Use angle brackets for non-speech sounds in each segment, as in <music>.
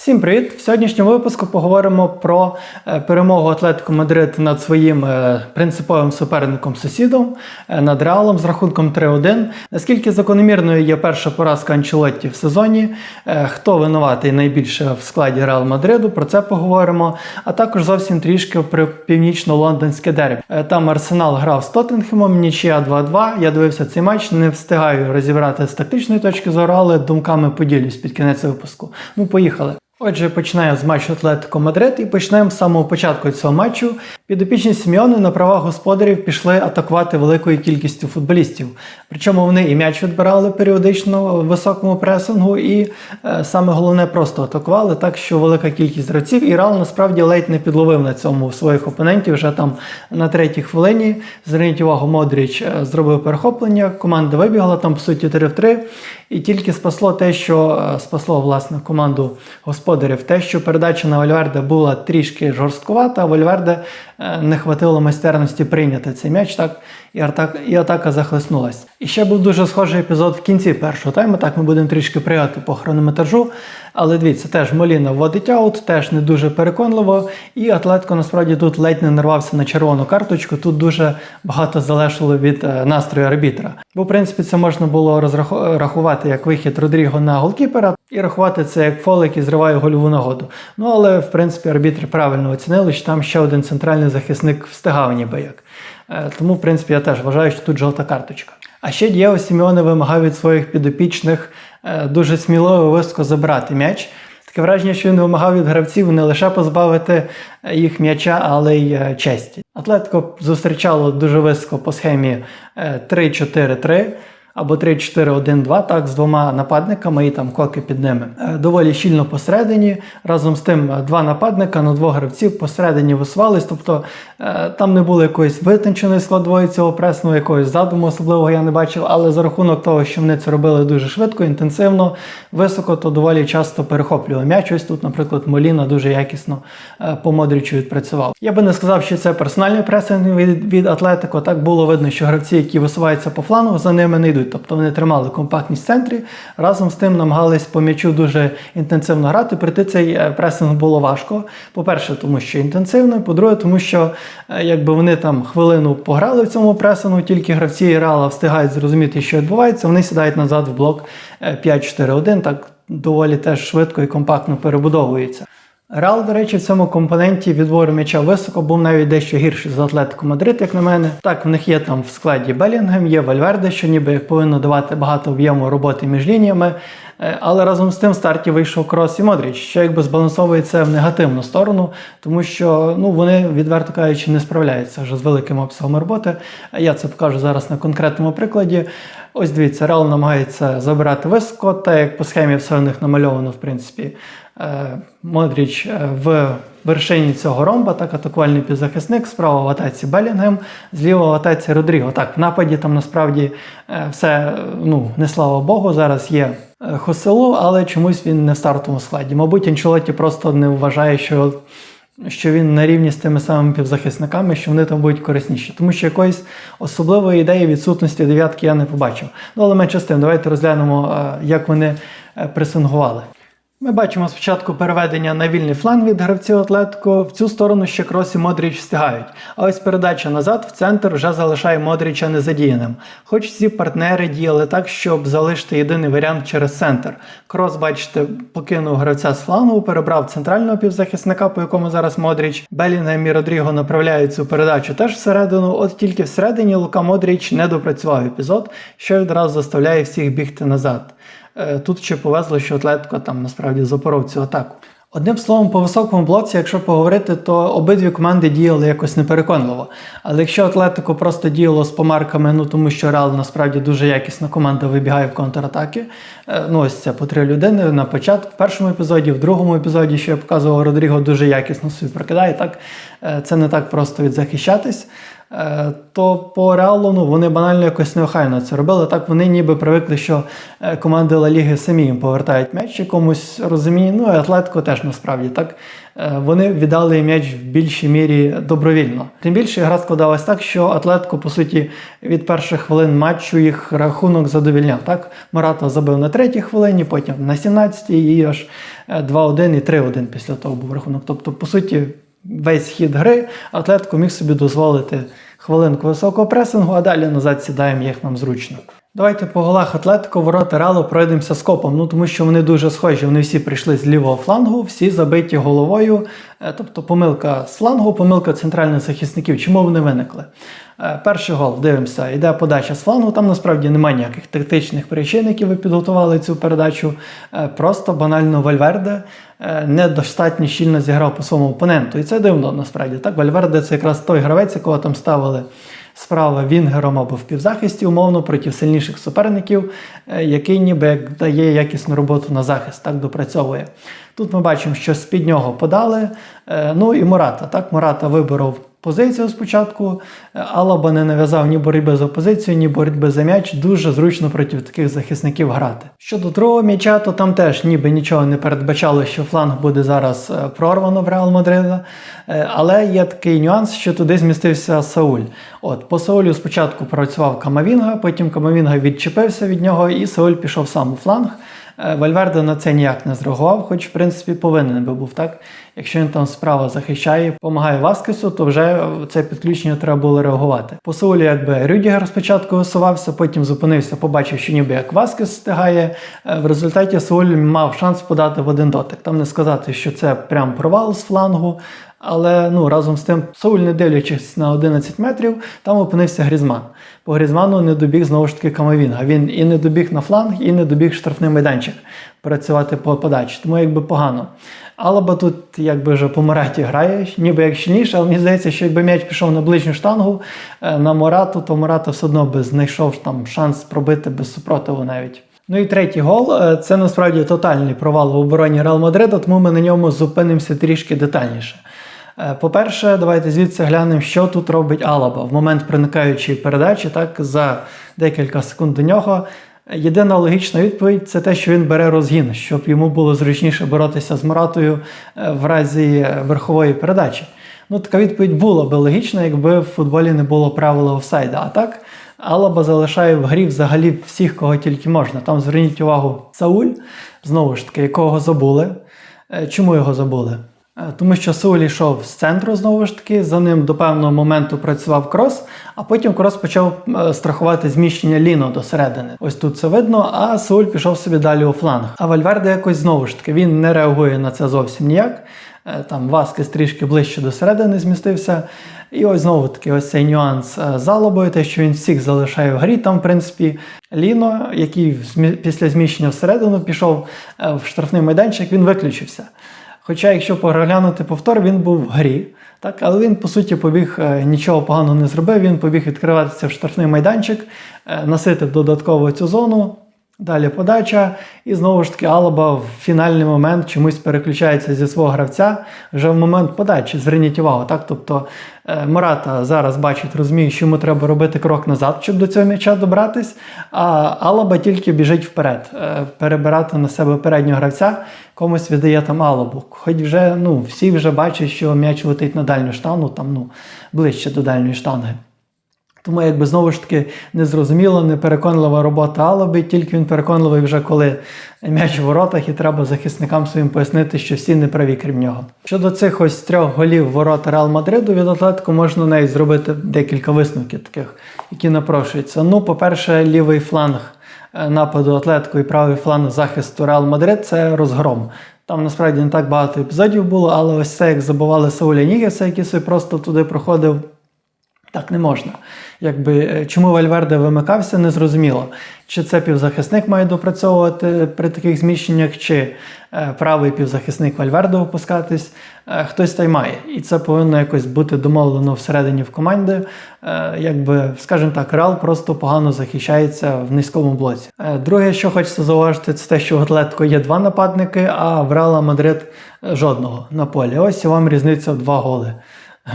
Всім привіт! В сьогоднішньому випуску поговоримо про е, перемогу Атлетико Мадрид над своїм е, принциповим суперником сусідом е, над Реалом з рахунком 3-1. Наскільки закономірною є перша поразка Анчелотті в сезоні? Хто винуватий найбільше в складі Реал Мадриду? Про це поговоримо. А також зовсім трішки про північно-лондонське дербі. Там Арсенал грав з Тоттенхемом, нічия 2-2. Я дивився цей матч, не встигаю розібрати з тактичної точки зору, але думками поділюсь під кінець випуску. Ну, поїхали. Отже, починаємо з матчу Атлетико Мадрид і почнемо з самого початку цього матчу. Підопічні Сіміони на правах господарів пішли атакувати великою кількістю футболістів. Причому вони і м'яч відбирали періодично в високому пресингу, і е, саме головне просто атакували, так що велика кількість гравців. І Реал насправді ледь не підловив на цьому своїх опонентів вже там на третій хвилині. Зверніть увагу, Модріч е, зробив перехоплення, команда вибігла там по суті 3 в 3. І тільки спасло те, що е, спасло власне команду господарів, те, що передача на Вальверде була трішки жорсткувата, Вальверде не хватило майстерності прийняти цей м'яч, так і атака, і атака захлеснулась. І ще був дуже схожий епізод в кінці першого тайму. Так ми будемо трішки прияти по хронометражу. Але дивіться, теж Моліна вводить аут, теж не дуже переконливо. І Атлетко насправді тут ледь не нарвався на червону карточку. Тут дуже багато залежало від е, настрою арбітра. Бо, в принципі, це можна було рахувати як вихід Родріго на голкіпера і рахувати це як фол, який зриває гольову нагоду. Ну але в принципі арбітри правильно оцінили, що там ще один центральний захисник встигав ніби як. Е, Тому, в принципі, я теж вважаю, що тут жовта карточка. А ще Дієго Сімеоне вимагав від своїх підопічних дуже сміливо і високо забрати м'яч. Таке враження, що він вимагав від гравців не лише позбавити е, їх м'яча, але й е, честі. Атлетико зустрічало дуже високо по схемі е, 3-4-3 або 3-4-1-2, так, з двома нападниками і там коки під ними. Е, Доволі щільно посередині. Разом з тим, е, два нападника на двох гравців посередині висувались. Тобто е, там не було якоїсь витонченої складової цього пресного, якогось задуму особливого я не бачив. Але за рахунок того, що вони це робили дуже швидко, інтенсивно, високо, то доволі часто перехоплювали м'яч. Ось тут, наприклад, Моліна дуже якісно по Модрічу відпрацював. Я би не сказав, що це персональний пресинг від, від Атлетико. Так було видно, що гравці, які висуваються по флангу, за ними не йдуть. Тобто вони тримали компактність в центрі. Разом з тим намагались по м'ячу дуже інтенсивно грати. Прийти цей е, пресинг було важко. По-перше, тому що інтенсивно. По-друге, тому що е, якби вони там хвилину пограли в цьому пресингу, тільки гравці Реала встигають зрозуміти, що відбувається. Вони сідають назад в блок е, 5-4-1. Так доволі теж швидко і компактно перебудовується. Реал, до речі, в цьому компоненті відбору м'яча високо був навіть дещо гірший за Атлетико Мадрид, як на мене. Так, в них є там в складі Белінгем, є Вальверде, що ніби повинно давати багато об'єму роботи між лініями. Е, Але разом з тим в старті вийшов Крос і Модріч, що якби збалансовує це в негативну сторону, тому що ну вони, відверто кажучи, не справляються вже з великим обсягом роботи. Я це покажу зараз на конкретному прикладі. Ось дивіться, Реал намагається забирати високо, так як по схемі все у них намальовано, в принципі. Е, Модріч е, в вершині цього ромба, так, атакувальний півзахисник, справа в атаці Белінгем, зліва в атаці Родріго. Так, в нападі там насправді е, все, ну, не слава Богу, зараз є Хоселу, але чомусь він не в стартовому складі. Мабуть, Анчелоті просто не вважає, що що він на рівні з тими самими півзахисниками, що вони там будуть корисніші. Тому що якоїсь особливої ідеї відсутності дев'ятки я не побачив. Ну, але менше з тим, давайте розглянемо, як вони пресингували. Ми бачимо спочатку переведення на вільний фланг від гравців Атлетико. В цю сторону ще Крос і Модріч встигають. А ось передача назад в центр вже залишає Модріча незадіяним. Хоч всі партнери діяли так, щоб залишити єдиний варіант через центр. Крос, бачите, покинув гравця з флангу, перебрав центрального півзахисника, по якому зараз Модріч. Белінгем і Родріго направляють цю передачу теж всередину. От тільки всередині Лука Модріч не допрацював епізод, що відразу заставляє всіх бігти назад. Е, Тут ще повезло, що Атлетико там насправді запоров цю атаку. Одним словом, по високому блоці, якщо поговорити, то обидві команди діяли якось непереконливо. Але якщо Атлетико просто діяло з помарками, ну тому що Реал насправді дуже якісна команда вибігає в контратаки. е, Ну ось це по три людини на початку, в першому епізоді, в другому епізоді, що я показував, Родріго дуже якісно собі прокидає. Так е, це не так просто відзахищатись. Е, то по реалу ну, вони банально якось неохайно це робили. Так вони ніби привикли, що е, команди Ла Ліги самі їм повертають м'яч в якомусь розумінні. Ну і Атлетико теж насправді так. Е, Вони віддали м'яч в більшій мірі добровільно. Тим більше гра складалась так, що Атлетико, по суті, від перших хвилин матчу їх рахунок задовільняв. Так, Марата забив на третій хвилині, потім на 17-й і аж е, 2-1 і 3-1 після того був рахунок. Тобто, по суті, весь хід гри Атлетико міг собі дозволити хвилинку високого пресингу, а далі назад сідаємо, як нам зручно. Давайте по голах Атлетико ворота Реалу пройдемося скопом, ну тому що вони дуже схожі. Вони всі прийшли з лівого флангу, всі забиті головою. Е, Тобто помилка з флангу, помилка центральних захисників. Чому вони виникли? Е, Перший гол, дивимося, йде подача з флангу. Там насправді немає ніяких тактичних причин, які ви підготували цю передачу. Е, Просто банально Вальверде недостатньо щільно зіграв по своєму опоненту. І це дивно насправді. Так, Вальверде це якраз той гравець, якого там ставили справа Вінгером або в півзахисті, умовно, проти сильніших суперників, е, який ніби як дає якісну роботу на захист, так допрацьовує. Тут ми бачимо, що з-під нього подали. е, Ну і Мората. Так, Мората виборов позицію спочатку. Алаба не нав'язав ні боротьби за позицію, ні боротьби за м'яч. Дуже зручно проти таких захисників грати. Щодо другого м'яча, то там теж ніби нічого не передбачало, що фланг буде зараз е, прорвано в Реал Мадрида. Е, Але є такий нюанс, що туди змістився Сауль. От по Саулю спочатку працював Камавінга, потім Камавінга відчепився від нього, і Сауль пішов сам у фланг. Е, Вальверде на це ніяк не зреагував, хоч в принципі повинен би був так. Якщо він там справа захищає, допомагає Васкесу, то вже це підключення треба було реагувати. По Саулі якби Рюдігер спочатку усувався, потім зупинився, побачив, що ніби як Васкес встигає. Е, В результаті Сауль мав шанс подати в один дотик. Там не сказати, що це прям провал з флангу. Але ну разом з тим, Сауль, не дивлячись на 11 метрів, там опинився Грізман. По Грізману не добіг знову ж таки Камавінга. Він і не добіг на фланг, і не добіг штрафний майданчик працювати по подачі. Тому якби погано. Алаба тут якби вже по Мораті грає, ніби як щільніше, але мені здається, що якби м'яч пішов на ближню штангу е, на Морату, то Мората все одно би знайшов там шанс пробити без супротиву навіть. Ну і третій гол е, це насправді тотальний провал в обороні Реал Мадрида, тому ми на ньому зупинимося трішки детальніше. Е, По-перше, давайте звідси глянемо, що тут робить Алаба в момент проникаючої передачі, так за декілька секунд до нього. Єдина логічна відповідь це те, що він бере розгін, щоб йому було зручніше боротися з Моратою е, в разі е, верхової передачі. Ну, така відповідь була би логічна, якби в футболі не було правила офсайда. А так, Алаба залишає в грі взагалі всіх, кого тільки можна. Там зверніть увагу, Сауль, знову ж таки, якого забули. Е, Чому його забули? Е, Тому що Сауль йшов з центру знову ж таки, за ним до певного моменту працював крос, а потім крос почав е, страхувати зміщення Ліно до середини. Ось тут це видно, а Сауль пішов собі далі у фланг. А Вальверде якось знову ж таки він не реагує на це зовсім ніяк. Е, Там Васкес трішки ближче до середини змістився. І ось знову таки ось цей нюанс з Алабою, те, що він всіх залишає в грі. Там, в принципі, Ліно, який після зміщення всередину пішов в штрафний майданчик, він виключився. Хоча, якщо переглянути повтор, він був в грі, так, але він, по суті, побіг е, нічого поганого не зробив. Він побіг відкриватися в штрафний майданчик, носити наситив додатково цю зону. Далі подача, і знову ж таки Алаба в фінальний момент чомусь переключається зі свого гравця вже в момент подачі. Зверніть увагу, так? Тобто е, Мората зараз бачить, розуміє, що йому треба робити крок назад, щоб до цього м'яча добратись. А Алаба тільки біжить вперед, е, перебирати на себе переднього гравця, комусь віддає там Алабу. Хоч вже ну, всі вже бачать, що м'яч летить на дальню штангу, там ну, ближче до дальньої штанги. Тому якби знову ж таки незрозуміла, непереконлива робота Алаби, тільки він переконливий вже коли м'яч в воротах, і треба захисникам своїм пояснити, що всі не праві, крім нього. Щодо цих ось трьох голів ворота Реал Мадриду від Атлетико можна навіть зробити декілька висновків таких, які напрошуються. Ну, по-перше, лівий фланг е, нападу Атлетико і правий фланг захисту Реал Мадрид це розгром. Там насправді не так багато епізодів було, але ось це як забували Сауля Нігеса, який собі просто туди проходив. Так не можна. Якби е, чому Вальверде вимикався, не зрозуміло. Чи це півзахисник має допрацьовувати при таких зміщеннях, чи е, правий півзахисник Вальверде опускатись, е, хтось та й має. І це повинно якось бути домовлено всередині в команді. Е, якби, скажімо так, Реал просто погано захищається в низькому блоці. Е, друге, що хочеться зауважити, це те, що в Атлетико є два нападники, а в Реала Мадрид е, жодного на полі. Ось і вам різниця в два голи.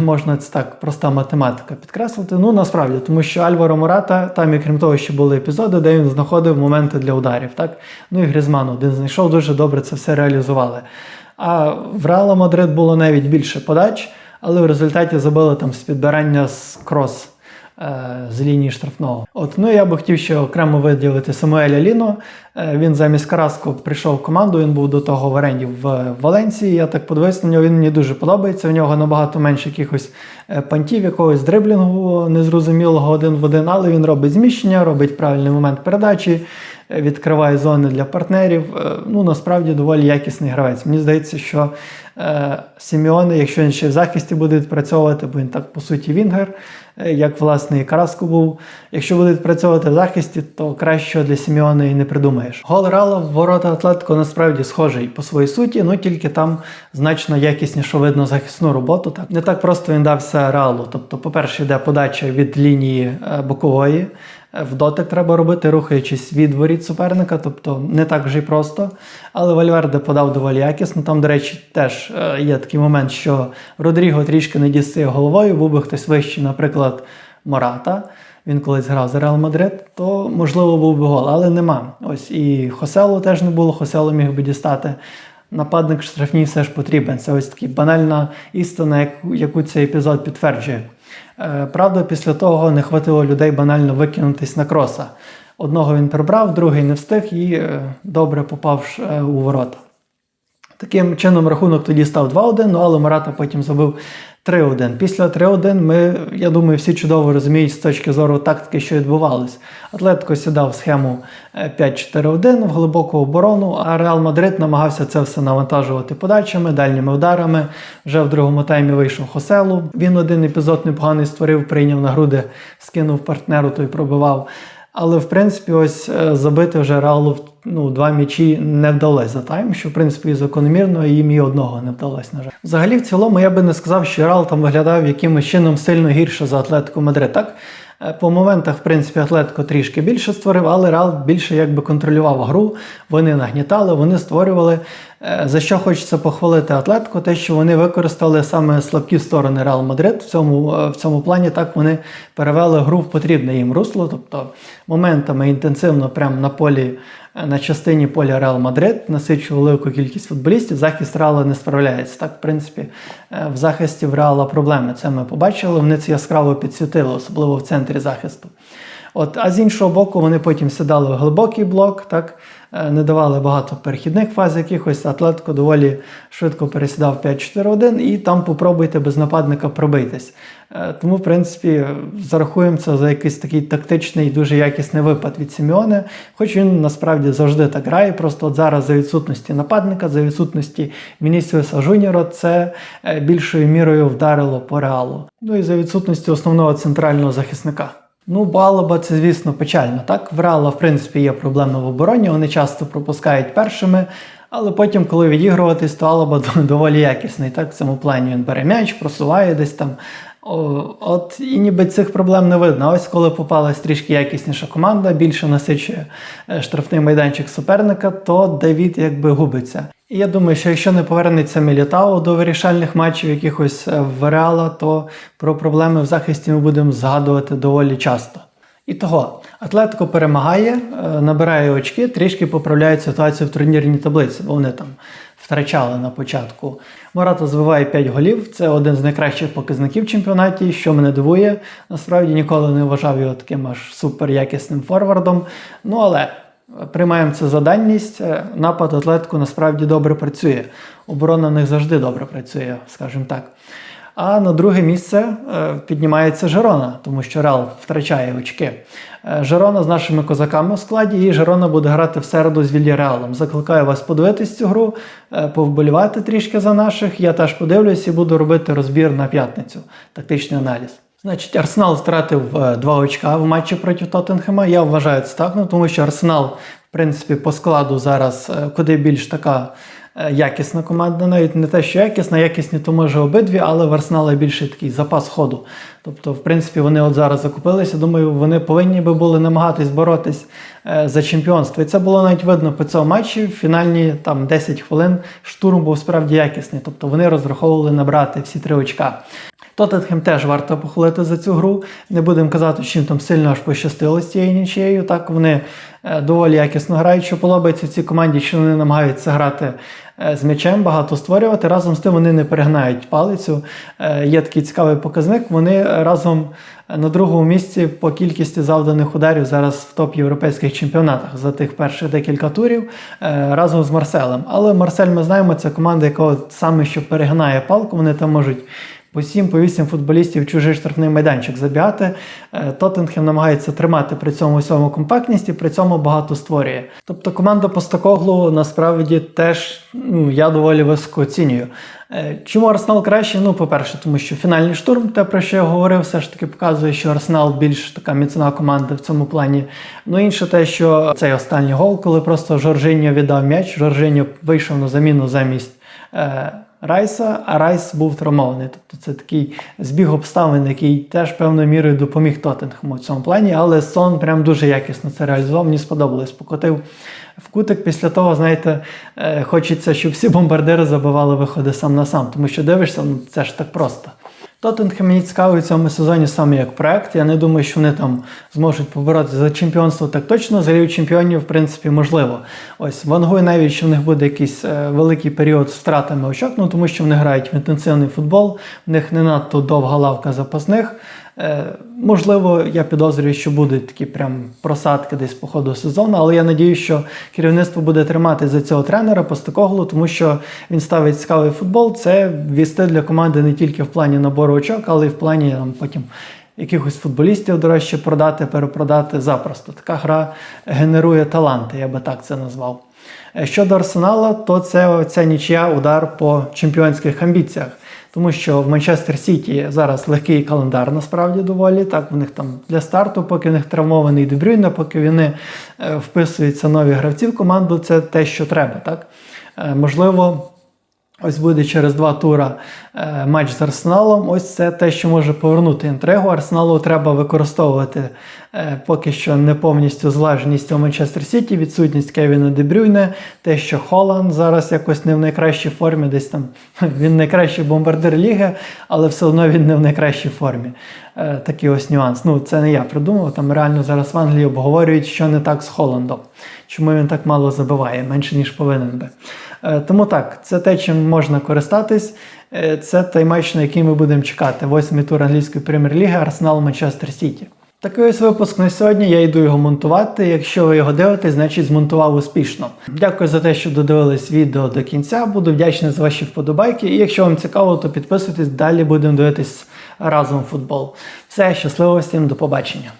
Можна це так, проста математика підкреслити. Ну насправді, тому що Альваро Мората, там і крім того, ще були епізоди, де він знаходив моменти для ударів. Так? Ну і Грізман один знайшов, дуже добре це все реалізували. А в Реала Мадрид було навіть більше подач, але в результаті забили там з підбирання з крос. Е, З лінії штрафного. От, ну я би хотів ще окремо виділити Самуеля Ліно. Е, Він замість Караско прийшов в команду. Він був до того в оренді в Валенції. Я так подивився на нього. Він мені дуже подобається. В нього набагато менше якихось е, пантів, якогось дриблінгу незрозумілого один в один, але він робить зміщення, робить правильний момент передачі, відкриває зони для партнерів. Ну насправді доволі якісний гравець. Мені здається, що Сіміоне, якщо він ще в захисті буде відпрацьовувати, бо він так по суті вінгер, як власне і Караско був. Якщо будуть працювати в захисті, то кращого для Сіміоне і не придумаєш. Гол Рала в ворота Атлетико насправді схожий по своїй суті, ну тільки там значно якісніше видно захисну роботу. Так не так просто він дався Ралу. Тобто, по-перше, йде подача від лінії е, бокової. Е, В дотик треба робити, рухаючись від воріт суперника, тобто не так вже й просто. Але Вальверде подав доволі якісно. Там, до речі, теж е, є такий момент, що Родріго трішки не дістає головою, був би хтось вищий, наприклад, Мората. Він колись грав за Реал Мадрид, то можливо був би гол, але нема. Ось і Хоселу теж не було, Хоселу міг би дістати. Нападник штрафній все ж потрібен. Це ось така банальна істина, яку цей епізод підтверджує. Е, Правда, після того не хватило людей банально викинутись на кроса. Одного він прибрав, другий не встиг і е, добре попав е, у ворота. Таким чином рахунок тоді став 2-1, ну але Марата потім забив 3-1. Після 3-1 ми, я думаю, всі чудово розуміють з точки зору тактики, що відбувалось. Атлетико сідав схему е, 5-4-1 в глибоку оборону, а Реал Мадрид намагався це все навантажувати подачами, дальніми ударами. Вже в другому таймі вийшов Хоселу. Він один епізод непоганий створив, прийняв на груди, скинув партнеру, той пробивав. Але в принципі, ось е, забити вже Реалу ну, два м'ячі не вдалося за тайм, що в принципі і закономірно, і їм і одного не вдалося, на жаль. Взагалі, в цілому, я би не сказав, що Реал там виглядав якимось чином сильно гірше за Атлетико Мадрид. Так Е, по моментах, в принципі, Атлетико трішки більше створив, але Реал більше якби контролював гру. Вони нагнітали, вони створювали. Е, За що хочеться похвалити Атлетико, те, що вони використали саме слабкі сторони Реал Мадрид. В цьому, е, в цьому плані так вони перевели гру в потрібне їм русло, тобто моментами інтенсивно прямо на полі. е, На частині поля Реал Мадрид насичує велику кількість футболістів. Захист Реала не справляється. Так, в принципі, в захисті в Реала проблеми. Це ми побачили. Вони це яскраво підсвітили, особливо в центрі захисту. От, а з іншого боку, вони потім сідали в глибокий блок, так не давали багато перехідних фаз якихось. Атлетико доволі швидко пересідав 5-4-1 і там попробуйте без нападника пробитись. Е, Тому, в принципі, зарахуємо це за якийсь такий тактичний, дуже якісний випад від Сімеоне, хоч він насправді завжди так грає. Просто от зараз за відсутності нападника, за відсутності Вінісіуса Жуніора, це е, більшою мірою вдарило по реалу. Ну і за відсутності основного центрального захисника. Ну, Балаба це, звісно, печально. Так, в Реала, в принципі, є проблеми в обороні, вони часто пропускають першими, але потім, коли відігруватись, то Алаба <laughs> доволі якісний. Так, в цьому плані він бере м'яч, просуває десь там. От і ніби цих проблем не видно. Ось коли попалась трішки якісніша команда, більше насичує е, штрафний майданчик суперника, то Давід якби губиться. І я думаю, що якщо не повернеться Мілітао до вирішальних матчів якихось е, в Реала, то про проблеми в захисті ми будемо згадувати доволі часто. І того, Атлетико перемагає, е, набирає очки, трішки поправляють ситуацію в турнірній таблиці, бо вони там втрачали на початку. Мората збиває 5 голів. Це один з найкращих показників в чемпіонаті, що мене дивує. Насправді ніколи не вважав його таким аж суперякісним форвардом. Ну але приймаємо це за даність. Е, Напад атлетку насправді добре працює. Оборона в них завжди добре працює, скажімо так. А на друге місце е, піднімається Жерона, тому що Реал втрачає очки. Е, Жерона з нашими козаками в складі, і Жерона буде грати в середу з Вільяреалом. Закликаю вас подивитись цю гру, е, повболівати трішки за наших. Я теж подивлюсь і буду робити розбір на п'ятницю, тактичний аналіз. Значить, Арсенал втратив два очка в матчі проти Тоттенхема. Я вважаю це так, ну, тому що Арсенал, в принципі, по складу зараз куди більш така якісна команда, навіть не те, що якісна, якісні то може обидві, але в Арсенала більший такий запас ходу. Тобто, в принципі, вони от зараз закупилися. Думаю, вони повинні би були намагатись боротись е, за чемпіонство. І це було навіть видно по цьому матчі. В фінальні там 10 хвилин штурм був справді якісний. Тобто вони розраховували набрати всі три очка. Тоттенхем теж варто похвалити за цю гру. Не будемо казати, їм там сильно аж пощастило з цією нічією. Так вони е, доволі якісно грають. Що подобається цій команді, що вони намагаються грати е, з м'ячем, багато створювати. Разом з тим вони не перегнають палицю. Е, Є такий цікавий показник. Вони разом на другому місці по кількості завданих ударів зараз в топ європейських чемпіонатах за тих перших декілька турів е, разом з Марселем. Але Марсель, ми знаємо, це команда, яка саме що перегнає палку. Вони там можуть по 7 по 8 футболістів чужий штрафний майданчик забігати. Е, Тоттенхем намагається тримати при цьому всьому компактність і при цьому багато створює. Тобто команда Постакоглу насправді теж ну, я доволі високо оцінюю. Е, Чому Арсенал краще? Ну, по-перше, тому що фінальний штурм, те про що я говорив, все ж таки показує, що Арсенал більш така міцна команда в цьому плані. Ну інше те, що цей останній гол, коли просто Жоржиньо віддав м'яч, Жоржиньо вийшов на заміну замість. Е, Райса, а Райс був травмований. Тобто це такий збіг обставин, який теж певною мірою допоміг Тоттенхему в цьому плані, але Сон прям дуже якісно це реалізував. Мені сподобалось. Покотив в кутик. Після того, знаєте, е, хочеться, щоб всі бомбардири забивали виходи сам на сам, тому що дивишся, ну це ж так просто. Тоттенхем мені цікавий в цьому сезоні саме як проект. Я не думаю, що вони там зможуть поборотися за чемпіонство так точно. За Лігу чемпіонів, в принципі, можливо. Ось вангую навіть, що в них буде якийсь е, великий період з втратами очок, ну тому що вони грають в інтенсивний футбол, в них не надто довга лавка запасних. Е, можливо, я підозрюю, що будуть такі прям просадки десь по ходу сезону, але я надію, що керівництво буде тримати за цього тренера Постакоглу, тому що він ставить цікавий футбол. Це вісти для команди не тільки в плані набору очок, але й в плані там, потім якихось футболістів дорожче продати, перепродати запросто. Така гра генерує таланти, я би так це назвав. Е, Щодо Арсенала, то це ця нічия удар по чемпіонських амбіціях. Тому що в Манчестер Сіті зараз легкий календар насправді доволі. Так, в них там для старту, поки в них травмований Дебрюйне, поки вони е, вписуються нові гравці в команду, це те, що треба. Так? Е, можливо. Ось буде через два тура е, матч з Арсеналом. Ось це те, що може повернути інтригу. Арсеналу треба використовувати е, поки що не повністю залежність у Манчестер Сіті, відсутність Кевіна Дебрюйне, те, що Холланд зараз якось не в найкращій формі, десь там <laughs> він найкращий бомбардир ліги, але все одно він не в найкращій формі. Е, такий ось нюанс. Ну, це не я придумав. Там реально зараз в Англії обговорюють, що не так з Холландом. Чому він так мало забиває, менше ніж повинен би. Е, Тому так, це те, чим можна користатись. Е, Це той матч, на який ми будемо чекати. Восьмий тур англійської прем'єр-ліги Арсенал Манчестер Сіті. Такий ось випуск на сьогодні. Я йду його монтувати. Якщо ви його дивитесь, значить змонтував успішно. Дякую за те, що додивились відео до кінця. Буду вдячний за ваші вподобайки. І якщо вам цікаво, то підписуйтесь. Далі будемо дивитись разом футбол. Все, щасливо всім, до побачення.